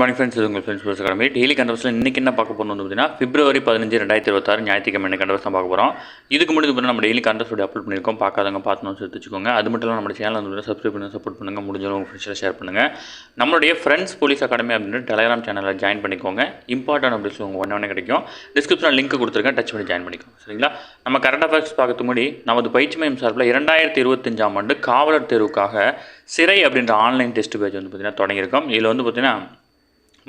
Morning friends இது உங்கள் friends பேசுகிற மாதிரி டெய்லி கண்டவர்ஸில் இன்றைக்கி என்ன பார்க்க போகணும் வந்து பார்த்தீங்கன்னா பிப்ரவரி பதினஞ்சு ரெண்டாயிரத்தி இருபத்தாறு ஞாயிற்றுக்கிழமை என்ன கண்டவர்ஸ் தான் பார்க்க போகிறோம் இதுக்கு முன்னாடி பார்த்தீங்கன்னா நம்ம டெய்லி கண்டவர்ஸ் வீடியோ அப்லோட் பண்ணியிருக்கோம். பார்க்காதவங்க பார்த்து சேர்த்து வச்சுக்கோங்க அது மட்டும் இல்லாமல் நம்ம சேனல் வந்து சப்ஸ்கிரைப் பண்ணி சப்போர்ட் பண்ணுங்கள் முடிஞ்சவங்க உங்கள் ஃப்ரெண்ட்ஸில் ஷேர் பண்ணுங்கள் நம்மளுடைய ஃப்ரெண்ட்ஸ் போலீஸ் அகாடமி அப்படின்ற டெலிகிராம் சேனலில் ஜாயின் பண்ணிக்கோங்க. இம்பார்ட்டன்ட் அப்படின்னு உங்கள் ஒன்று ஒன்று கிடைக்கும். டிஸ்கிரிப்ஷனில் லிங்க் கொடுத்துருக்கேன். டச் பண்ணி ஜாயின் பண்ணிக்கோங்க. சரிங்களா? நம்ம கரண்ட் அஃபேர்ஸ் பார்க்கறதுக்கு முன்னாடி நமது பயிற்சி மையம் சார்பில் இரண்டாயிரத்தி இருபத்தஞ்சாம் ஆண்டு காவலர் தேர்வுக்காக சிறை அப்படின்ற ஆன்லைன் டெஸ்ட் பேஜ் வந்து பார்த்திங்கன்னா தொடங்கியிருக்கோம். இதில் வந்து பார்த்திங்கன்னா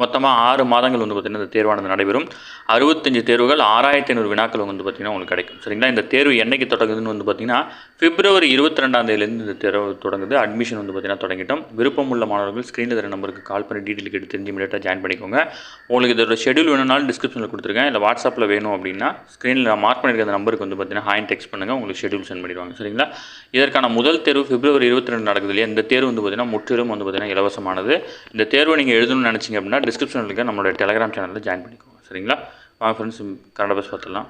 மொத்தமாக ஆறு மாதங்கள் வந்து பார்த்திங்கன்னா இந்த தேர்வானது நடைபெறும். அறுபத்தஞ்சு தேர்வுகள் ஆறாயிரத்தி ஐநூறு வினாக்கள் வந்து பார்த்திங்கன்னா உங்களுக்கு கிடைக்கும். சரிங்களா? இந்த தேர்வு என்னைக்கு தொடங்குதுன்னு வந்து பார்த்திங்கன்னா பிப்ரவரி இருபத்தி ரெண்டாம் தேதியிலேருந்து இந்த தேர்வு தொடங்குது. அட்மிஷன் வந்து பார்த்திங்கன்னா தொடங்கிட்டோம். விருப்பம் உள்ள மாணவர்கள் ஸ்க்ரீனில் தர நம்பருக்கு கால் பண்ணி டீட்டெயில் கேட்டு தெரிஞ்சு இமீடியட்டாக ஜாயின் பண்ணிக்கோங்க. உங்களுக்கு இதோட ஷெடியூல் வேணும்னாலும் டிஸ்கிரிப்ஷனில் கொடுத்துருக்கேன். இல்லை வாட்ஸ்அப்பில் வேணும் அப்படின்னா ஸ்க்ரீனில் நான் மார்க் பண்ணியிருக்க அந்த நம்பருக்கு வந்து பார்த்திங்கன்னா ஹாயின் டெக்ஸ்ட் பண்ணுங்கள் உங்களுக்கு ஷெடியூல் சென்ட் பண்ணிடுவாங்க. சரிங்களா? இதற்கான முதல் தேர்வு பிப்ரவரி இருபத்தி ரெண்டு நடக்குது இல்லையா? இந்த தேர்வு வந்து பார்த்திங்கன்னா முற்றிலும் வந்து பார்த்திங்கன்னா இலவசமானது. இந்த தேர்வை நீங்கள் எழுதணும்னு நினச்சிங்க அப்படின்னா டிஸ்கிரிப்ஷனில் இருக்க நம்மளோட டெலகிராம் சேனலில் ஜாயின் பண்ணிக்கோங்க. சரிங்களா? வாங்க ஃப்ரெண்ட்ஸ் கன்னட பஸ் பார்த்துடலாம்.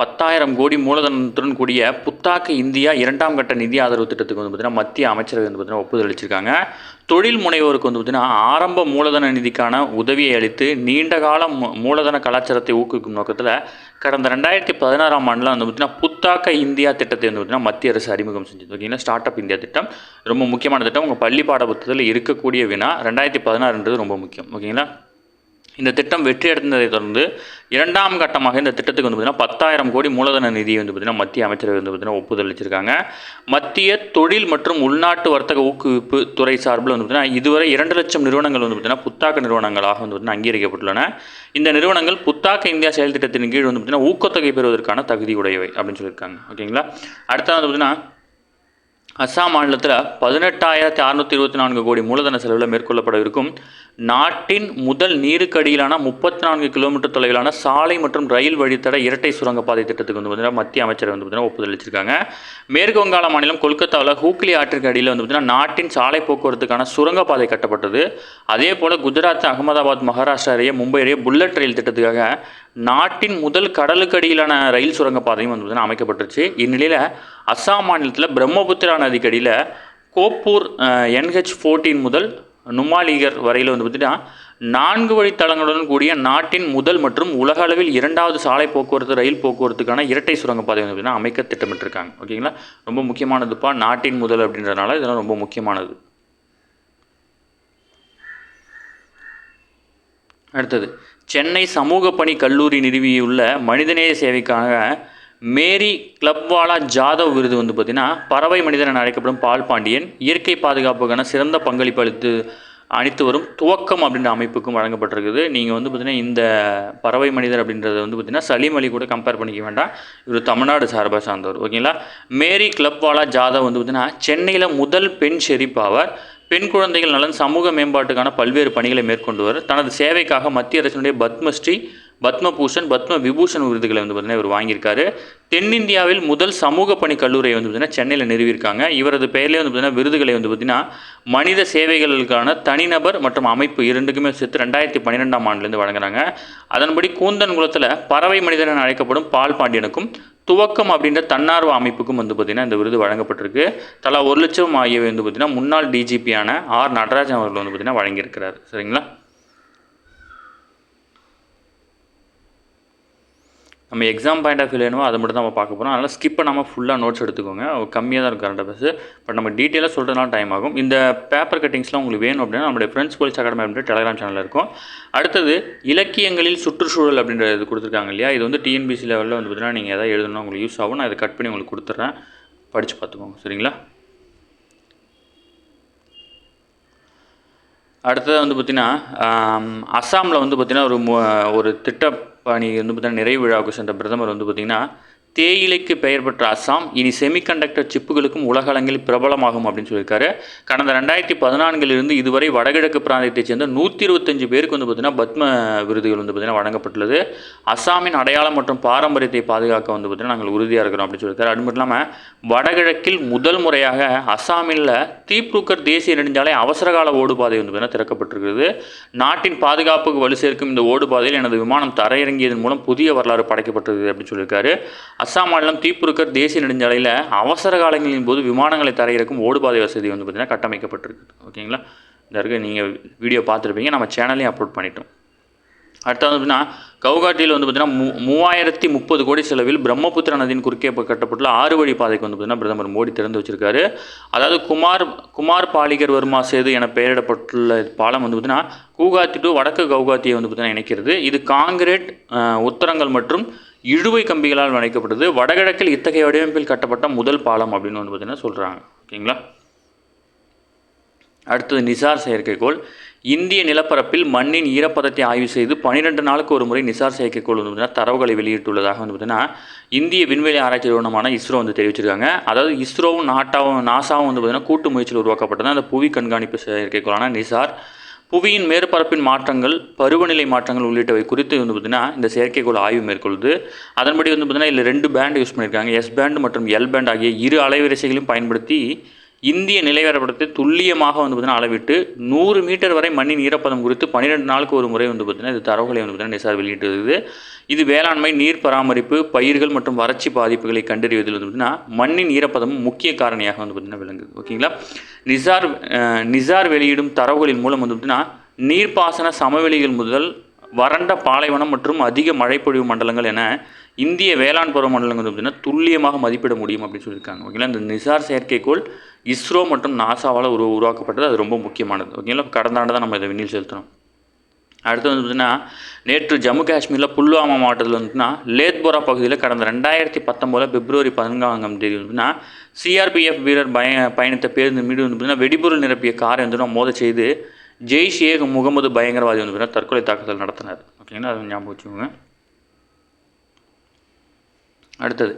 பத்தாயிரம் கோடி மூலதனத்துடன் கூடிய புத்தாக்க இந்தியா இரண்டாம் கட்ட நிதி ஆதரவு திட்டத்துக்கு வந்து பார்த்திங்கன்னா மத்திய அமைச்சரவை வந்து பார்த்திங்கன்னா ஒப்புதல் அளிச்சிருக்காங்க. தொழில் முனைவோருக்கு வந்து பார்த்திங்கன்னா ஆரம்ப மூலதன நிதிக்கான உதவியை அளித்து நீண்டகால மூலதன கலாச்சாரத்தை ஊக்குவிக்கும் நோக்கத்தில் கடந்த ரெண்டாயிரத்தி பதினாறாம் ஆண்டில் வந்து பார்த்திங்கன்னா புத்தாக்க இந்தியா திட்டத்தை வந்து பார்த்திங்கன்னா மத்திய அரசு அறிமுகம் செஞ்சது ஓகேங்களா? ஸ்டார்ட் அப் இந்தியா திட்டம் ரொம்ப முக்கியமான திட்டம். உங்கள் பள்ளி பாட புத்தகத்தில் இருக்கக்கூடிய வினா ரெண்டாயிரத்தி பதினாறுன்றது ரொம்ப முக்கியம். ஓகேங்களா? இந்த திட்டம் வெற்றி அடைந்ததை தொடர்ந்து இரண்டாம் கட்டமாக இந்த திட்டத்துக்கு வந்து பார்த்திங்கன்னா பத்தாயிரம் கோடி மூலதன நிதி வந்து பார்த்திங்கன்னா மத்திய அமைச்சரவை வந்து பார்த்திங்கன்னா ஒப்புதல் அளிச்சிருக்காங்க மத்திய தொழில் மற்றும் உள்நாட்டு வர்த்தக ஊக்குவிப்பு துறை சார்பில் வந்து பார்த்திங்கன்னா இதுவரை இரண்டு லட்சம் நிறுவனங்கள் வந்து பார்த்திங்கன்னா புத்தாக்க நிறுவனங்களாக வந்து பார்த்திங்கன்னா அங்கீகரிக்கப்பட்டுள்ளன. இந்த நிறுவனங்கள் புத்தாக்க இந்தியா செயல் திட்டத்தின் கீழ் வந்து பார்த்திங்கன்னா ஊக்கத்தொகை பெறுவதற்கான தகுதி உடையவை அப்படின்னு சொல்லியிருக்காங்க. ஓகேங்களா? அடுத்தது வந்து பார்த்திங்கன்னா அஸ்ஸாம் மாநிலத்தில் பதினெட்டாயிரத்தி அறுநூற்றி இருபத்தி நான்கு கோடி மூலதன செலவில் மேற்கொள்ளப்படவிருக்கும் நாட்டின் முதல் நீருக்கடியிலான முப்பத்தி நான்கு கிலோமீட்டர் தொலைவிலான சாலை மற்றும் ரயில் வழித்தட இரட்டை சுரங்கப்பாதை திட்டத்துக்கு வந்து பார்த்தீங்கன்னா மத்திய அமைச்சர் வந்து பார்த்தீங்கன்னா ஒப்புதல் அளிச்சிருக்காங்க மேற்கு வங்காள மாநிலம் கொல்கத்தாவில் ஹூக்லி ஆற்றிற்கு அடியில் வந்து பார்த்தீங்கன்னா நாட்டின் சாலை போக்குவரத்துக்கான சுரங்கப்பாதை கட்டப்பட்டது. அதே போல் குஜராத் அகமதாபாத் மகாராஷ்டிரா இடையே மும்பை இடையே புல்லட் ரயில் திட்டத்துக்காக நாட்டின் முதல் கடலுக்கடியிலான ரயில் சுரங்கப்பாதையும் வந்து பார்த்தீங்கன்னா அமைக்கப்பட்டுருச்சு. இந்நிலையில் அஸ்ஸாம் மாநிலத்தில் பிரம்மபுத்திரா நதிக்கடியில் கோப்பூர் என்ஹெச் ஃபோர்டீன் முதல் நுமாலிகர் வரையில் வந்து பார்த்திங்கன்னா நான்கு வழித்தளங்களுடன் கூடிய நாட்டின் முதல் மற்றும் உலக அளவில் இரண்டாவது சாலை போக்குவரத்து ரயில் போக்குவரத்துக்கான இரட்டை சுரங்கப்பாதை வந்து பார்த்தீங்கன்னா அமைக்க திட்டமிட்டிருக்காங்க. ஓகேங்களா ரொம்ப முக்கியமானதுப்பா. நாட்டின் முதல் அப்படின்றதுனால இதெல்லாம் ரொம்ப முக்கியமானது. அடுத்தது சென்னை சமூக பணி கல்லூரி நிறுவியுள்ள மனிதநேய சேவைக்காக மேரி கிளப்வாலா ஜாதவ் விருது வந்து பார்த்திங்கன்னா பறவை மனிதன் என அழைக்கப்படும் பால் பாண்டியன் இயற்கை பாதுகாப்புக்கான சிறந்த பங்களிப்பு அளித்து அனைத்து வரும் துவக்கம் அப்படின்ற அமைப்புக்கும் வழங்கப்பட்டிருக்குது. நீங்கள் வந்து பார்த்திங்கன்னா இந்த பறவை மனிதர் அப்படின்றத வந்து பார்த்திங்கன்னா சலீம் அலி கூட கம்பேர் பண்ணிக்க வேண்டாம். இவர் தமிழ்நாடு சார்பாக சார்ந்தவர் ஓகேங்களா மேரி கிளப்வாலா ஜாதவ் வந்து பார்த்திங்கன்னா சென்னையில் முதல் பெண் ஷெரீப் ஆவார். பெண் குழந்தைகள் நலன் சமூக மேம்பாட்டுக்கான பல்வேறு பணிகளை மேற்கொண்டுவர் தனது சேவைக்காக மத்திய அரசினுடைய பத்மஸ்ரீ பத்மபூஷன் பத்ம விபூஷன் விருதுகளை வந்து பார்த்தீங்கன்னா இவர் வாங்கியிருக்காரு. தென்னிந்தியாவில் முதல் சமூக பணி கல்லூரியை வந்து பார்த்தீங்கன்னா சென்னையில் நிறுவியிருக்காங்க. இவரது பெயர்லேயே வந்து பார்த்தீங்கன்னா விருதுகளை வந்து பார்த்தீங்கன்னா மனித சேவைகளுக்கான தனிநபர் மற்றும் அமைப்பு இரண்டுக்குமே சேர்த்து ரெண்டாயிரத்தி பன்னிரெண்டாம் ஆண்டுலேருந்து வழங்குறாங்க. அதன்படி கூந்தன் குளத்தில் பறவை மனிதன் என அழைக்கப்படும் பால் பாண்டியனுக்கும் துவக்கம் அப்படின்ற தன்னார்வ அமைப்புக்கும் வந்து பார்த்திங்கன்னா இந்த விருது வழங்கப்பட்டிருக்கு. தலா ஒரு லட்சம் ஆகியவை வந்து பார்த்திங்கன்னா முன்னாள் டிஜிபியான ஆர் நடராஜன் அவர்கள் வந்து பார்த்திங்கன்னா வழங்கியிருக்கிறார். சரிங்களா? நம்ம எக்ஸாம் பாயிண்ட் ஆஃப் வியூ வேணுமோ அதை மட்டும் தான் நம்ம பார்க்க போகிறோம் அதனால் ஸ்கிப் பண்ணாமல் ஃபுல்லாக நோட்ஸ் எடுத்துக்கோங்க. கம்மியாக தான் இருக்கும் கரண்ட் அஃபேர்ஸ் பட் நம்ம டீட்டெயிலாக சொல்கிறதுனால டைம் ஆகும். இந்த பேப்பர் கட்டிங்ஸ்லாம் உங்களுக்கு வேணும் அப்படின்னா நம்மளுடைய ஃப்ரெண்ட்ஸ் போலீஸ் அகாடமி அப்படின்ற டெலிகிராம் சேனலில் இருக்கும். அடுத்தது இலக்கியங்களில் சுற்றுச்சூழல் அப்படின்ற இது கொடுத்துருக்காங்க இல்லையா? இது வந்து டிஎன்பிசி லெவலில் வந்து பார்த்தீங்கன்னா நீங்கள் எதாவது எழுதணும் உங்களுக்கு யூஸ் ஆகும். நான் இதை கட் பண்ணி உங்களுக்கு கொடுத்துட்றேன் படித்து பார்த்துக்கோங்க. சரிங்களா? அடுத்தது வந்து பார்த்திங்கன்னா அஸ்ஸாமில் வந்து பார்த்திங்கன்னா ஒரு ஒரு திட்ட பாணி வந்து பார்த்திங்கன்னா நிறைவு விழாவுக்கு சென்ற பிரதமர் வந்து பார்த்திங்கன்னா தேயிலைக்கு பெயர் பெற்ற அஸ்ஸாம் இனி செமிகண்டக்டர் சிப்புகளுக்கும் உலக பிரபலமாகும் அப்படின்னு சொல்லியிருக்காரு. கடந்த ரெண்டாயிரத்தி பதினான்கிலிருந்து இதுவரை வடகிழக்கு பிராந்தியத்தைச் சேர்ந்த நூற்றி இருபத்தஞ்சு பேருக்கு வந்து பார்த்திங்கன்னா பத்ம விருதுகள் வந்து பார்த்திங்கன்னா வழங்கப்பட்டுள்ளது. அஸ்ஸாமின் அடையாளம் மற்றும் பாரம்பரியத்தை பாதுகாக்க வந்து பார்த்திங்கன்னா நாங்கள் உறுதியாக இருக்கிறோம் அப்படின்னு சொல்லியிருக்காரு. அது மட்டும் இல்லாமல் வடகிழக்கில் முதல் முறையாக அஸ்ஸாமில் தீப்ரூக்கர் தேசிய நெடுஞ்சாலை அவசரகால ஓடுபாதை வந்து பார்த்திங்கன்னா திறக்கப்பட்டிருக்கிறது. நாட்டின் பாதுகாப்புக்கு வலு சேர்க்கும் இந்த ஓடுபாதையில் எனது விமானம் தரையிறங்கியதன் மூலம் புதிய வரலாறு படைக்கப்பட்டது அப்படின்னு சொல்லியிருக்காரு. அஸ்ஸாம் மாநிலம் தீப்புருக்கர் தேசிய நெடுஞ்சாலையில் அவசர காலங்களின் போது விமானங்களை தரையிறக்கும் ஓடுபாதை வசதி வந்து பார்த்திங்கன்னா கட்டமைக்கப்பட்டிருக்கு. ஓகேங்களா? இந்த இருக்க நீங்கள் வீடியோ பார்த்துருப்பீங்க. நம்ம சேனல்லையும் அப்லோட் பண்ணிட்டோம். அடுத்து வந்து பார்த்திங்கன்னா கவுகாட்டியில் வந்து பார்த்திங்கன்னா மூ மூவாயிரத்தி முப்பது கோடி செலவில் பிரம்மபுத்திரா நதியின் குறுக்கே கட்டப்பட்டுள்ள ஆறு வழி பாதைக்கு வந்து பார்த்திங்கன்னா பிரதமர் மோடி திறந்து வச்சிருக்காரு. அதாவது குமார் குமார் பாலிகர் வர்மா சேது என பெயரிடப்பட்டுள்ள பாலம் வந்து பார்த்திங்கன்னா கூகாத்தி டு வடக்கு கவுகாத்தியை வந்து பார்த்திங்கன்னா இணைக்கிறது. இது காங்கிரீட் உத்தரங்கள் மற்றும் இழுவை கம்பிகளால் இணைக்கப்பட்டது வடகிழக்கில் இத்தகைய வடிவமைப்பில் கட்டப்பட்ட முதல் பாலம் அப்படின்னு வந்து பார்த்தீங்கன்னா சொல்கிறாங்க ஓகேங்களா? அடுத்தது நிசார் செயற்கைக்கோள். இந்திய நிலப்பரப்பில் மண்ணின் ஈரப்பதத்தை ஆய்வு செய்து பன்னிரெண்டு நாளுக்கு ஒரு முறை நிசார் செயற்கைக்கோள் வந்து பார்த்தீங்கன்னா தரவுகளை வெளியிட்டுள்ளதாக வந்து பார்த்தீங்கன்னா இந்திய விண்வெளி ஆராய்ச்சி நிறுவனமான இஸ்ரோ வந்து தெரிவிச்சிருக்காங்க. அதாவது இஸ்ரோவும் நாட்டாவும் நாசாவும் வந்து பார்த்திங்கன்னா கூட்டு முயற்சியில் உருவாக்கப்பட்டது. அந்த புவி கண்காணிப்பு செயற்கைக்கோளான நிசார். புவியின் மேற்பரப்பின் மாற்றங்கள் பருவநிலை மாற்றங்கள் உள்ளிட்டவை குறித்து வந்து பார்த்திங்கன்னா இந்த செயற்கைக்கோள் ஆய்வு மேற்கொள்ளுது அதன்படி வந்து பார்த்திங்கன்னா இதில் ரெண்டு பேண்ட் யூஸ் பண்ணியிருக்காங்க எஸ் பேண்ட் மற்றும் எல் பேண்ட் ஆகிய இரு அலைவரிசைகளையும் பயன்படுத்தி இந்திய நிலைவரப்படத்தை துல்லியமாக வந்து பார்த்திங்கன்னா அளவிட்டு நூறு மீட்டர் வரை மண்ணின் ஈரப்பதம் குறித்து பன்னிரெண்டு நாளுக்கு ஒரு முறை வந்து பார்த்திங்கன்னா இது தரவுகளை வந்து பார்த்திங்கன்னா நிசார் வெளியிட்டிருக்குது. இது வேளாண்மை நீர் பராமரிப்பு பயிர்கள் மற்றும் வறட்சி பாதிப்புகளை கண்டறிவதில் வந்து பார்த்திங்கன்னா மண்ணின் ஈரப்பதம் முக்கிய காரணியாக வந்து பார்த்திங்கன்னா விளங்குது. ஓகேங்களா? நிசார் நிசார் வெளியிடும் தரவுகளின் மூலம் வந்து பார்த்திங்கன்னா நீர்ப்பாசன சமவெளிகள் முதல் வறண்ட பாலைவனம் மற்றும் அதிக மழைப்பொழிவு மண்டலங்கள் என இந்திய வேளாண் பருவ மண்டலங்கள் வந்து பார்த்திங்கன்னா துல்லியமாக மதிப்பிட முடியும் அப்படின்னு சொல்லியிருக்காங்க. ஓகேங்களா? இந்த நிசார் செயற்கைக்கோள் இஸ்ரோ மற்றும் நாசாவால் உரு உருவாக்கப்பட்டது. அது ரொம்ப முக்கியமானது. ஓகேங்களா? கடந்த ஆண்டு தான் நம்ம இதை விண்ணில் செலுத்தணும் அடுத்து வந்து பார்த்திங்கன்னா நேற்று ஜம்மு காஷ்மீரில் புல்வாமா மாவட்டத்தில் வந்துன்னா லேத்போரா பகுதியில் கடந்த ரெண்டாயிரத்தி பத்தொம்போதில் பிப்ரவரி பதினான்காம் தேதி வந்துன்னா சிஆர்பிஎஃப் வீரர் பய பயணித்த பேருந்து மீது வந்து பார்த்திங்கன்னா வெடிபொருள் நிரப்பிய காரை வந்து மோத செய்து ஜெய்ஷ் ஏ முகமது பயங்கரவாதி வந்து தற்கொலை தாக்குதல் நடத்தினார். ஓகேங்களா? அது ஞாபகம் வச்சுக்கோங்க. அடுத்தது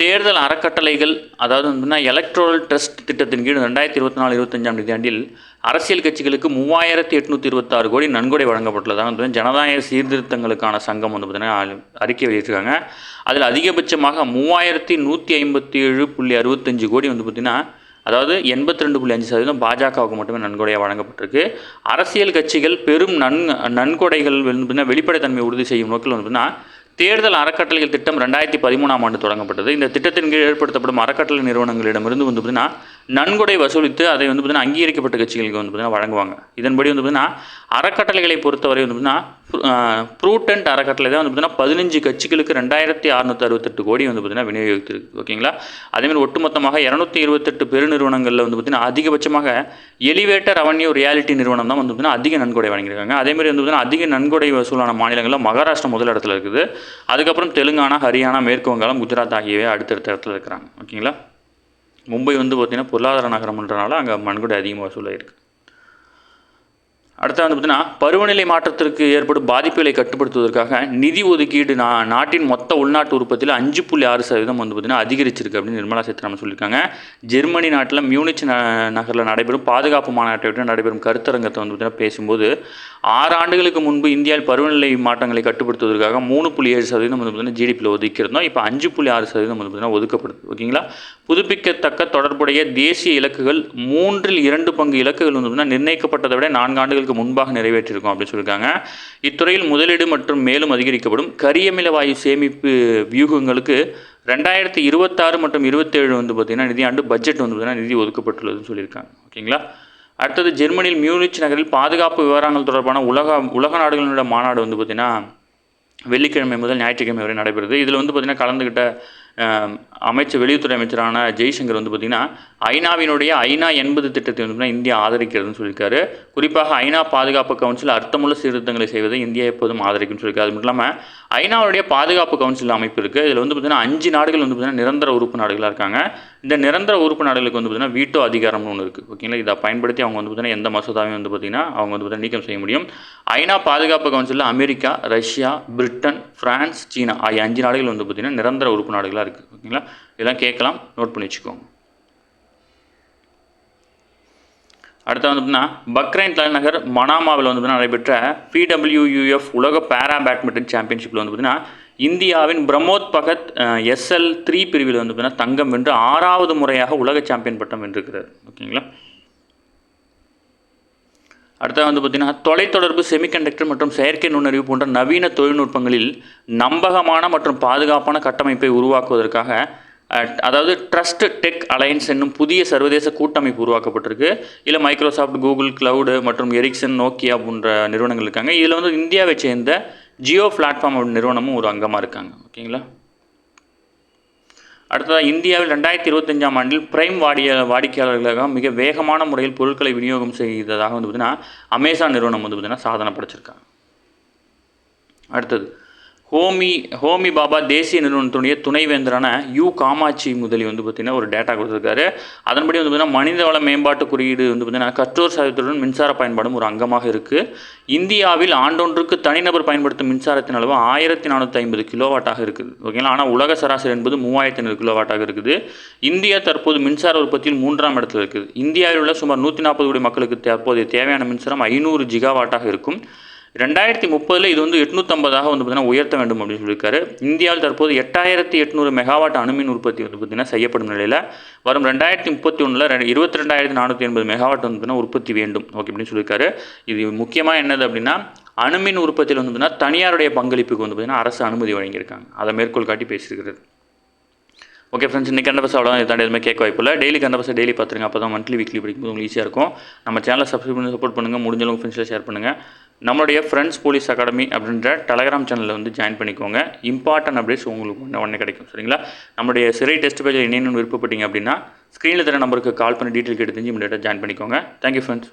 தேர்தல் அறக்கட்டளைகள் அதாவது வந்துன்னா எலக்ட்ரோல் ட்ரஸ்ட் திட்டத்தின் கீழ் ரெண்டாயிரத்தி இருபத்தி நாலு இருபத்தஞ்சாம் தேதியாண்டில் அரசியல் கட்சிகளுக்கு மூவாயிரத்தி எட்நூற்றி இருபத்தாறு கோடி நன்கொடை வழங்கப்பட்டுள்ளதாக வந்து ஜனநாயக சீர்திருத்தங்களுக்கான சங்கம் வந்து பார்த்திங்கன்னா அறிக்கை வெளியிட்டிருக்காங்க. அதில் அதிகபட்சமாக மூவாயிரத்தி நூற்றி ஐம்பத்தி ஏழு புள்ளி அறுபத்தஞ்சு கோடி வந்து பார்த்திங்கன்னா அதாவது எண்பத்தி ரெண்டு புள்ளி அஞ்சு சதவீதம் பாஜகவுக்கு மட்டுமே நன்கொடையாக வழங்கப்பட்டிருக்கு. அரசியல் கட்சிகள் பெரும் நன் நன்கொடைகள் வந்து பார்த்தீங்கன்னா வெளிப்படைத்தன்மை உறுதி செய்யும் நோக்கில் வந்து தேர்தல் அறக்கட்டளைகள் திட்டம் ரெண்டாயிரத்தி பதிமூணாம் ஆண்டு தொடங்கப்பட்டது. இந்த திட்டத்தின் கீழ் ஏற்படுத்தப்படும் அறக்கட்டளை நிறுவனங்களிடமிருந்து வந்து பார்த்தீங்கன்னா நன்கொடை வசூலித்து அதை வந்து பார்த்தீங்கன்னா அங்கீகரிக்கப்பட்ட கட்சிகளுக்கு வந்து பார்த்தீங்கன்னா வழங்குவாங்க. இதன்படி வந்து பார்த்தீங்கன்னா அறக்கட்டளைகளை பொறுத்தவரை வந்து பார்த்தீங்கன்னா ப்ரூட்டன்ட் அறக்கட்டளை தான் வந்து பார்த்திங்கன்னா பதினஞ்சு கட்சிகளுக்கு ரெண்டாயிரத்தி அறுநூத்தி அறுபத்தெட்டு கோடி வந்து பார்த்திங்கன்னா விநியோகித்திருக்கு ஓகேங்களா? அதேமாதிரி ஒட்டுமொத்தமாக இரநூத்தி இருபத்தெட்டு பெருநிறுவனங்களில் வந்து பார்த்திங்கன்னா அதிகபட்சமாக எலிவேட்டர் அவன்யூ ரியாலிட்டி நிறுவனம் தான் வந்து பார்த்தீங்கன்னா அதிக நன்கொடை வழங்கியிருக்காங்க. அதேமாதிரி வந்து பார்த்திங்கன்னா அதிக நன்கொடை வசூலான மாநிலங்களில் மகாராஷ்டிரா முதல் இடத்துல இருக்குது. அதுக்கப்புறம் தெலுங்கானா ஹரியானா மேற்கு வங்காளம் குஜராத் ஆகியவை அடுத்தடுத்த இடத்துல இருக்கிறாங்க ஓகேங்களா? மும்பை வந்து பார்த்திங்கன்னா பொருளாதார நகரம்ன்றனால அங்கே நன்கொடை அதிகமாக வசூலாக இருக்குது அடுத்து வந்து பார்த்தீங்கன்னா பருவநிலை மாற்றத்திற்கு ஏற்படும் பாதிப்புகளை கட்டுப்படுத்துவதற்காக நிதி ஒதுக்கீடு நா நாட்டின் மொத்த உள்நாட்டு உற்பத்தியில் அஞ்சு புள்ளி ஆறு சதவீதம் வந்து பார்த்திங்கன்னா அதிகரிச்சிருக்கு அப்படின்னு நிர்மலா சீதாராமன் சொல்லியிருக்காங்க. ஜெர்மனி நாட்டில் மியூனிச் ந நகரில் நடைபெறும் பாதுகாப்பு மாநாட்டை விட்டு நடைபெறும் கருத்தரங்கத்தை வந்து பார்த்திங்கன்னா பேசும்போது ஆறு ஆண்டுகளுக்கு முன்பு இந்தியாவில் பருவநிலை மாற்றங்களை கட்டுப்படுத்துவதற்காக மூணு புள்ளி ஏழு சதவீதம் வந்து பார்த்திங்கன்னா ஜிடிபியில் ஒதுக்கியிருந்தோம். இப்போ அஞ்சு புள்ளி ஆறு சதவீதம் வந்து பார்த்திங்கன்னா ஒதுக்கப்படுது ஓகேங்களா? புதுப்பிக்கத்தக்க தொடர்புடைய தேசிய இலக்குகள் மூன்றில் இரண்டு பங்கு இலக்குகள் வந்து பார்த்திங்கன்னா நிர்ணயிக்கப்பட்டதை விட நான்கு ஆண்டுகளுக்கு முன்பாக நிறைவேற்றியிருக்கோம் அப்படின்னு சொல்லியிருக்காங்க. இத்துறையில் முதலீடு மற்றும் மேலும் அதிகரிக்கப்படும் கரியமில வாயு சேமிப்பு வியூகங்களுக்கு ரெண்டாயிரத்தி இருபத்தாறு மற்றும் இருபத்தேழு வந்து பார்த்திங்கன்னா நிதியாண்டு பட்ஜெட் வந்து பார்த்திங்கன்னா நிதி ஒதுக்கப்பட்டுள்ளதுன்னு சொல்லியிருக்காங்க. ஓகேங்களா? அடுத்தது ஜெர்மனியில் மியூனிச் நகரில் பாதுகாப்பு விவரங்கள் தொடர்பான உலக உலக நாடுகளோட மாநாடு வந்து பார்த்திங்கன்னா வெள்ளிக்கிழமை முதல் ஞாயிற்றுக்கிழமை வரை நடைபெறுது. இதில் வந்து பார்த்திங்கன்னா கலந்துக்கிட்ட அமைச்சர் வெளியுறவுத்துறை அமைச்சரான ஜெய்சங்கர் வந்து பார்த்திங்கன்னா ஐநாவினுடைய ஐநா எண்பது திட்டத்தை வந்து இந்தியா ஆதரிக்கிறதுன்னு சொல்லியிருக்காரு. குறிப்பாக ஐநா பாதுகாப்பு கவுன்சில் அர்த்தமுள்ள சீர்திருத்தங்களை செய்வதை இந்தியா எப்போதும் ஆதரிக்கும்னு சொல்லியிருக்காரு. அது மட்டும் இல்லாமல் ஐநாவுடைய பாதுகாப்பு கவுன்சில் அமைப்பு இருக்குது இதில் வந்து பார்த்திங்கன்னா அஞ்சு நாடுகள் வந்து பார்த்திங்கன்னா நிரந்தர உறுப்பு நாடுகளாக இருக்காங்க. இந்த நிரந்தர உறுப்பு நாடுகளுக்கு வந்து பார்த்திங்கன்னா வீட்டோ அதிகாரம்னு ஒன்று இருக்குது ஓகேங்களா இதை பயன்படுத்தி அவங்க வந்து பார்த்திங்கன்னா எந்த மசோதாவையும் வந்து பார்த்திங்கன்னா அவங்க வந்து பார்த்திங்கன்னா நீக்கம் செய்ய முடியும். ஐநா பாதுகாப்பு கவுன்சிலில் America Russia Britain France China ஆகிய அஞ்சு நாடுகள் வந்து பார்த்திங்கன்னா நிரந்தர உறுப்பு நாடுகளாக இருக்குது ஓகேங்களா இதெல்லாம் கேட்கலாம். நோட் பண்ணி வச்சுக்கோங்க. அடுத்து வந்து பார்த்தீங்கன்னா பக்ரைன் தலைநகர் மனாமாவில் வந்து பார்த்தீங்கன்னா நடைபெற்ற பிடபிள்யூயூஎஃப் உலக பேரா பேட்மிண்டன் சாம்பியன்ஷிப்பில் வந்து பார்த்தீங்கன்னா இந்தியாவின் பிரமோத் பகத் எஸ்எல் த்ரீ பிரிவில் வந்து பார்த்தீங்கன்னா தங்கம் வென்று ஆறாவது முறையாக உலக சாம்பியன் பட்டம் வென்றிருக்கிறார். ஓகேங்களா? அடுத்தது வந்து பார்த்திங்கன்னா தொலைத்தொடர்பு செமிகண்டக்டர் மற்றும் செயற்கை நுண்ணறிவு போன்ற நவீன தொழில்நுட்பங்களில் நம்பகமான மற்றும் பாதுகாப்பான கட்டமைப்பை உருவாக்குவதற்காக அதாவது ட்ரஸ்ட் டெக் அலையன்ஸ் என்னும் புதிய சர்வதேச கூட்டமைப்பு உருவாக்கப்பட்டிருக்கு. இதில் மைக்ரோசாஃப்ட் கூகுள் கிளவுடு மற்றும் எரிக்சன் நோக்கியா போன்ற நிறுவனங்கள் இருக்காங்க. இதில் வந்து இந்தியாவை சேர்ந்த ஜியோ பிளாட்ஃபார்ம் நிறுவனமும் ஒரு அங்கமாக இருக்காங்க. ஓகேங்களா? அடுத்ததாக இந்தியாவில் ரெண்டாயிரத்தி இருபத்தஞ்சாம் ஆண்டில் பிரைம் வாடிய வாடிக்கையாளர்களாக மிக வேகமான முறையில் பொருட்களை விநியோகம் செய்ததாக வந்து பார்த்திங்கன்னா அமேசான் நிறுவனம் வந்து பார்த்திங்கன்னா சாதனை படைச்சிருக்காங்க. அடுத்தது ஹோமி ஹோமி பாபா தேசிய நிறுவனத்துடைய துணைவேந்தரான யு காமாட்சி முதலி வந்து பார்த்திங்கன்னா ஒரு டேட்டா கொடுத்துருக்காரு. அதன்படி வந்து பார்த்திங்கன்னா மனிதவள மேம்பாட்டு குறியீடு வந்து பார்த்திங்கன்னா கற்றோர் சாயத்துடன் மின்சார பயன்பாடும் ஒரு அங்கமாக இருக்குது இந்தியாவில் ஆண்டொன்றுக்கு தனிநபர் பயன்படுத்தும் மின்சாரத்தின் அளவு ஆயிரத்தி நானூற்றி ஐம்பது கிலோவாட்டாக இருக்குது. ஓகேங்களா ஆனால் உலக சராசரி என்பது மூவாயிரத்தி ஐநூறு கிலோவாட்டாக இருக்குது. இந்தியா தற்போது மின்சார உற்பத்தியில் மூன்றாம் இடத்துல இருக்குது. இந்தியாவில் உள்ள சுமார் நூற்றி நாற்பது கோடி மக்களுக்கு தற்போதைய தேவையான மின்சாரம் ஐநூறு ஜிகாவாட்டாக இருக்கும். ரெண்டாயிரத்தி முப்பதில் இது வந்து எட்நூற்றம்பதாக வந்து பார்த்திங்கன்னா உயர்த்த வேண்டும் அப்படின்னு சொல்லியிருக்காரு. இந்தியாவில் தற்போது எட்டாயிரத்தி எட்நூறு மெகாவாட் அணுமின் உற்பத்தி வந்து பார்த்திங்கன்னா செய்யப்படும் நிலையில் வரும் ரெண்டாயிரத்தி முப்பத்தி ஒன்றில் இருபத்தி ரெண்டாயிரத்தி நானூற்றி எண்பது மெகாவாட் வந்து பார்த்திங்கன்னா உற்பத்தி வேண்டும். ஓகே அப்படின்னு சொல்லியிருக்காரு. இது முக்கியமாக என்னது அப்படின்னா அணுமின் உற்பத்தியில் வந்து பார்த்திங்கன்னா தனியாருடைய பங்களிப்புக்கு வந்து பார்த்திங்கன்னா அரசு அனுமதி வழங்கியிருக்காங்க. அதை மேற்கோள் காட்டி பேசியிருக்கிறது. ஓகே ஃப்ரெண்ட்ஸ் இன்றைக்கி கண்டபஸ் அவ்வளோ தான் எதுவுமே கேட்க வாய்ப்பு இல்லை. டெய்லி கண்டபஸ் டெய்லி பார்த்துருங்க. அப்போ தான் மந்த்லி வீக்லி படிக்கும்போது உங்களுக்கு ஈஸியாக இருக்கும். நம்ம சேனலை சப்ஸ்கிரைப் பண்ணி சப்போர்ட் பண்ணுங்கள் முடிஞ்சளவு ஃப்ரெண்ட்ஸில் ஷேர் பண்ணுங்கள் நம்மளுடைய ஃப்ரெண்ட்ஸ் போலீஸ் அகாடமி அப்படின்ற டெலகிராம் சேனலில் வந்து ஜாயின் பண்ணிக்கோங்க. இம்பார்ட்டன்ட் அப்டேட்ஸ் உங்களுக்கு உடனே உடனே கிடைக்கும். சரிங்களா? நம்மளுடைய சிறை டெஸ்ட் பேஜில் இணையணும்னு விருப்பப்பட்டீங்க அப்படின்னா ஸ்க்ரீனில் தர நம்பருக்கு கால் பண்ணி டீட்டெயில் கேட்டு தெரிஞ்சு இமீடியட்டாக ஜாயின் பண்ணிக்கோங்க. Thank you friends